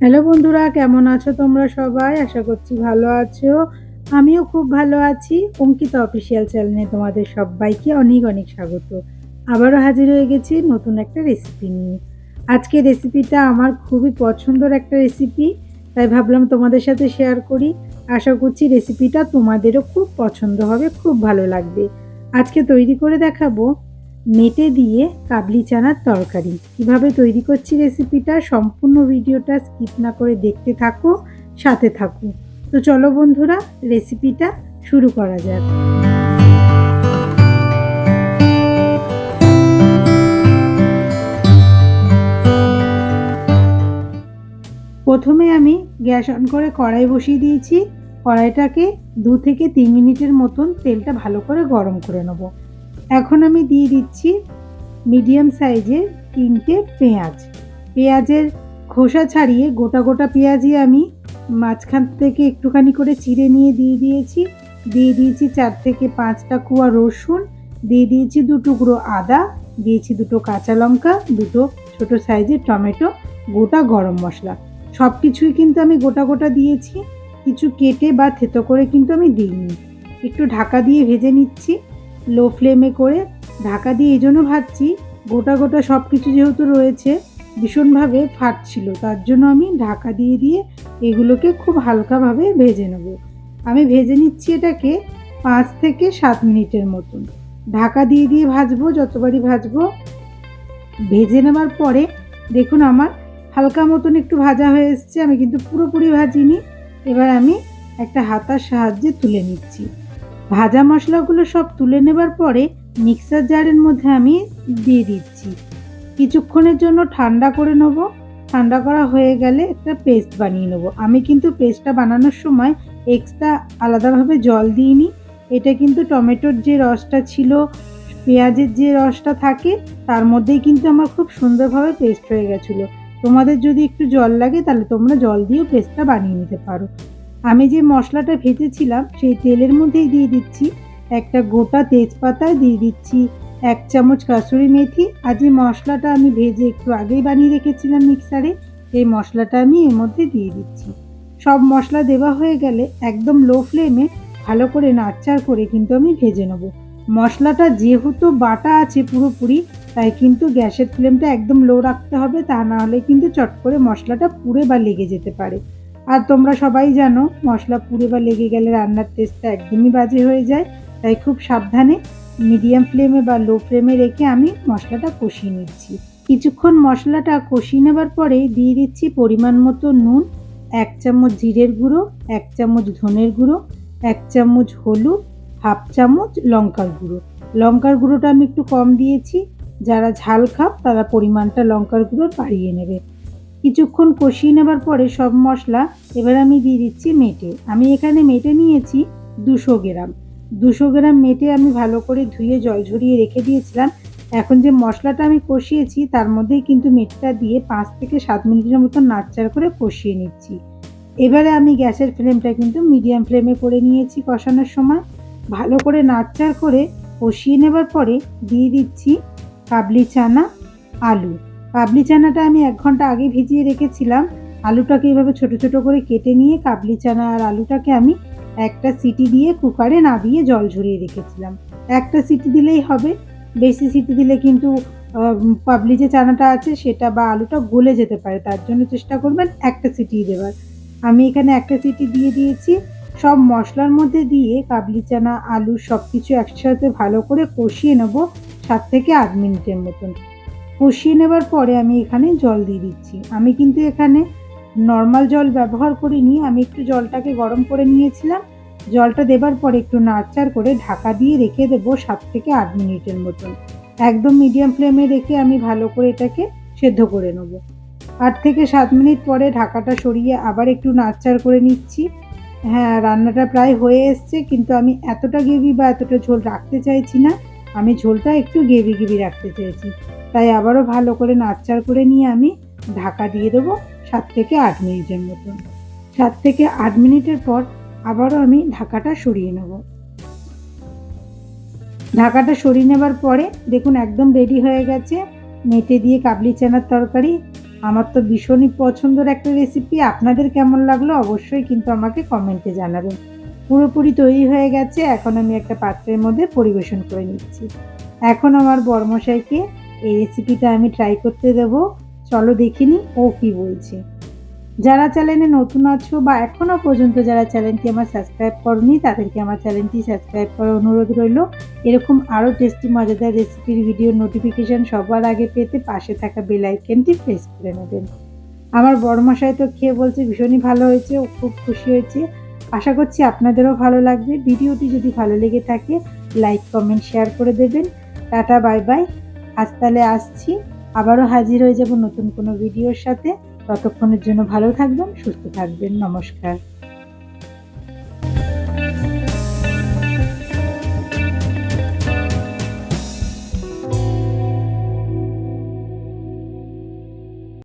Hello বন্ধুরা, কেমন আছো তোমরা সবাই? আশা করছি ভালো আছো। আমিও খুব ভালো আছি। অঙ্কিতা অফিসিয়াল চ্যানেলে তোমাদের সবাইকে অনেক অনেক স্বাগত। আবারও হাজির হয়ে গেছি নতুন একটা রেসিপি নিয়ে। আজকে রেসিপিটা আমার খুবই পছন্দের একটা রেসিপি তাই ভাবলাম তোমাদের সাথে শেয়ার করি। আশা করছি রেসিপিটা তোমাদেরও খুব পছন্দ হবে, খুব ভালো লাগবে। আজকে তৈরি করে দেখাবো মেটে দিয়ে কাবলি চানার তরকারি। কীভাবে তৈরি করছি রেসিপিটা সম্পূর্ণ ভিডিওটা স্কিপ না করে দেখতে থাকো, সাথে থাকো। তো চলো বন্ধুরা রেসিপিটা শুরু করা যাক। প্রথমে আমি গ্যাস অন করে কড়াই বসিয়ে দিয়েছি। কড়াইটাকে দু থেকে তিন মিনিটের মতন তেলটা ভালো করে গরম করে নেব। এখন আমি দিয়ে দিচ্ছি মিডিয়াম সাইজের তিনটে পেঁয়াজ। পেঁয়াজের খোসা ছাড়িয়ে গোটা গোটা পেঁয়াজই আমি মাঝখান থেকে একটুখানি করে চিড়ে নিয়ে দিয়ে দিয়েছি। দিয়ে দিয়েছি চার থেকে পাঁচটা কুয়া রসুন। দিয়ে দিয়েছি দু টুকরো আদা। দিয়েছি দুটো কাঁচা লঙ্কা, দুটো ছোট সাইজের টমেটো, গোটা গরম মশলা। সব কিছুই কিন্তু আমি গোটা গোটা দিয়েছি। কিছু কেটে বা থেতো করে কিন্তু আমি দিইনি। একটু ঢাকা দিয়ে ভেজে নিচ্ছি। লো ফ্লেমে করে ঢাকা দিয়ে এই জন্য ভাজছি। গোটা গোটা সব কিছু যেহেতু রয়েছে, ভীষণভাবে ফাটছিল, তার জন্য আমি ঢাকা দিয়ে দিয়ে এগুলোকে খুব হালকাভাবে ভেজে নেব। আমি ভেজে নিচ্ছি এটাকে পাঁচ থেকে সাত মিনিটের মতন। ঢাকা দিয়ে দিয়ে ভাজবো, যতবারই ভাজবো। ভেজে নেওয়ার পরে দেখুন আমার হালকা মতন একটু ভাজা হয়ে এসছে, আমি কিন্তু পুরোপুরি ভাজিনি। এবার আমি একটা হাতার সাহায্যে তুলে নিচ্ছি। ভাজা মশলাগুলো সব তুলে নেবার পরে মিক্সার জারের মধ্যে আমি দিয়ে দিচ্ছি। কিছুক্ষণের জন্য ঠান্ডা করে নেব। ঠান্ডা করা হয়ে গেলে একটা পেস্ট বানিয়ে নেব। আমি কিন্তু পেস্টটা বানানোর সময় এক্সট্রা আলাদাভাবে জল দিইনি। এটা কিন্তু টমেটোর যে রসটা ছিল, পেঁয়াজের যে রসটা থাকে, তার মধ্যেই কিন্তু আমার খুব সুন্দরভাবে পেস্ট হয়ে গেছিল। তোমাদের যদি একটু জল লাগে, তাহলে তোমরা জল দিয়েও পেস্টটা বানিয়ে নিতে পারো। আমি যে মশলাটা ভেজেছিলাম, সেই তেলের মধ্যেই দিয়ে দিচ্ছি। একটা গোটা তেজপাতা দিয়ে দিচ্ছি, এক চামচ কাসুরি মেথি। আর যে মশলাটা আমি ভেজে একটু আগেই বানিয়ে রেখেছিলাম মিক্সারে এই মশলাটা আমি এর মধ্যে দিয়ে দিচ্ছি। সব মশলা দেওয়া হয়ে গেলে একদম লো ফ্লেমে ভালো করে নাড়চাড় করে কিন্তু আমি ভেজে নেব। মশলাটা যেহেতু বাটা আছে পুরোপুরি, তাই কিন্তু গ্যাসের ফ্লেমটা একদম লো রাখতে হবে, তা না হলে কিন্তু চট করে মশলাটা পুড়ে বা লেগে যেতে পারে। আর তোমরা সবাই জানো, মশলা পুড়ে বা লেগে গেলে রান্নার টেস্টটা একদমই বাজে হয়ে যায়। তাই খুব সাবধানে মিডিয়াম ফ্লেমে বা লো ফ্লেমে রেখে আমি মশলাটা কষিয়ে নিচ্ছি। কিছুক্ষণ মশলাটা কষিয়ে নেবার পরে দিয়ে দিচ্ছি পরিমাণ মতো নুন, এক চামচ জিরের গুঁড়ো, এক চামচ ধনের গুঁড়ো, এক চামচ হলুদ, হাফ চামচ লঙ্কার গুঁড়ো। লঙ্কার গুঁড়োটা আমি একটু কম দিয়েছি, যারা ঝাল খাপ তারা পরিমাণটা লঙ্কার গুঁড়ো বাড়িয়ে নেবে। কিছুক্ষণ কষিয়ে নেবার পরে সব মশলা এবার আমি দিয়ে দিচ্ছি মেটে। আমি এখানে মেটে নিয়েছি দুশো গ্রাম। দুশো গ্রাম মেটে আমি ভালো করে ধুয়ে জল ঝরিয়ে রেখে দিয়েছিলাম। এখন যে মশলাটা আমি কষিয়েছি তার মধ্যেই কিন্তু মেটটা দিয়ে পাঁচ থেকে সাত মিনিটের মতো নাড়চাড় করে কষিয়ে নিচ্ছি। এবারে আমি গ্যাসের ফ্লেমটা কিন্তু মিডিয়াম ফ্লেমে করে নিয়েছি কষানোর সময়। ভালো করে নাড়চাড় করে কষিয়ে নেবার পরে দিয়ে দিচ্ছি কাবলি চানা আলু। কাবলি চানাটা আমি এক ঘণ্টা আগে ভিজিয়ে রেখেছিলাম। আলুটাকে এভাবে ছোট ছোট করে কেটে নিয়ে কাবলি চানা আর আলুটাকে আমি একটা সিটি দিয়ে কুকারে না দিয়ে জল ঝরিয়ে রেখেছিলাম। একটা সিটি দিলেই হবে। বেশি সিটি দিলে কিন্তু পাবলি যে চানাটা আছে সেটা বা আলুটা গলে যেতে পারে। তার জন্য চেষ্টা করবেন একটা সিটি দেওয়ার। আমি এখানে একটা সিটি দিয়ে দিয়েছি। সব মশলার মধ্যে দিয়ে কাবলি চানা, আলু সব কিছু একসাথে ভালো করে কষিয়ে নেব সাত থেকে আট মিনিটের মতন। কষিয়ে নেবার পরে আমি এখানে জল দিয়ে দিচ্ছি। আমি কিন্তু এখানে নর্মাল জল ব্যবহার করিনি। আমি একটু জলটাকে গরম করে নিয়েছিলাম। জলটা দেবার পরে একটু নাড়চাড় করে ঢাকা দিয়ে রেখে দেবো সাত থেকে আট মিনিটের মতন। একদম মিডিয়াম ফ্লেমে রেখে আমি ভালো করে এটাকে সেদ্ধ করে নেব। আট থেকে সাত মিনিট পরে ঢাকাটা সরিয়ে আবার একটু নাড়চাড় করে নিচ্ছি। হ্যাঁ রান্নাটা প্রায় হয়ে এসছে, কিন্তু আমি এতটা গ্রেভি বা এতটা ঝোল রাখতে চাইছি না। আমি ঝোলটা একটু গেভি গেভি রাখতে চেয়েছি তাই আবারও ভালো করে নাড়চাড় করে নিয়ে আমি ঢাকা দিয়ে দেবো সাত থেকে আট মিনিটের মতন। সাত থেকে আট মিনিটের পর আবারও আমি ঢাকাটা সরিয়ে নেব। ঢাকাটা সরিয়ে নেবার পরে দেখুন একদম রেডি হয়ে গেছে। মেটে দিয়ে কাবলি চানার তরকারি। আমার তো ভীষণই পছন্দের একটা রেসিপি আপনাদের কেমন লাগল অবশ্যই কিন্তু আমাকে কমেন্টে জানাবেন। পুরোপুরি তৈরি হয়ে গেছে। এখন আমি একটা পাত্রের মধ্যে পরিবেশন করে নিচ্ছি। এখন আমার বর্মশাইকে এই রেসিপিটা আমি ট্রাই করতে দেব। চলো দেখিনি ও কি বলছে। যারা চ্যানেলে নতুন আছো বা এখনও পর্যন্ত যারা চ্যানেলটি আমার সাবস্ক্রাইব করনি, তাদেরকে আমার চ্যানেলটি সাবস্ক্রাইব করার অনুরোধ রইল। এরকম আরও টেস্টি মজাদার রেসিপির ভিডিও নোটিফিকেশান সবার আগে পেতে পাশে থাকা বেল আইকনটি প্রেস করে নেবেন। আমার বড়মশাই তো খেয়ে বলছে, ভীষণই ভালো হয়েছে, ও খুব খুশি হয়েছে। আশা করছি আপনাদেরও ভালো লাগবে। ভিডিওটি যদি ভালো লেগে থাকে লাইক কমেন্ট শেয়ার করে দেবেন। টাটা বাই বাই আজ তাহলে আসছি। আবারও হাজির হয়ে যাব নতুন কোনো ভিডিওর সাথে। ততক্ষণের জন্য ভালো থাকবেন, সুস্থ থাকবেন। নমস্কার।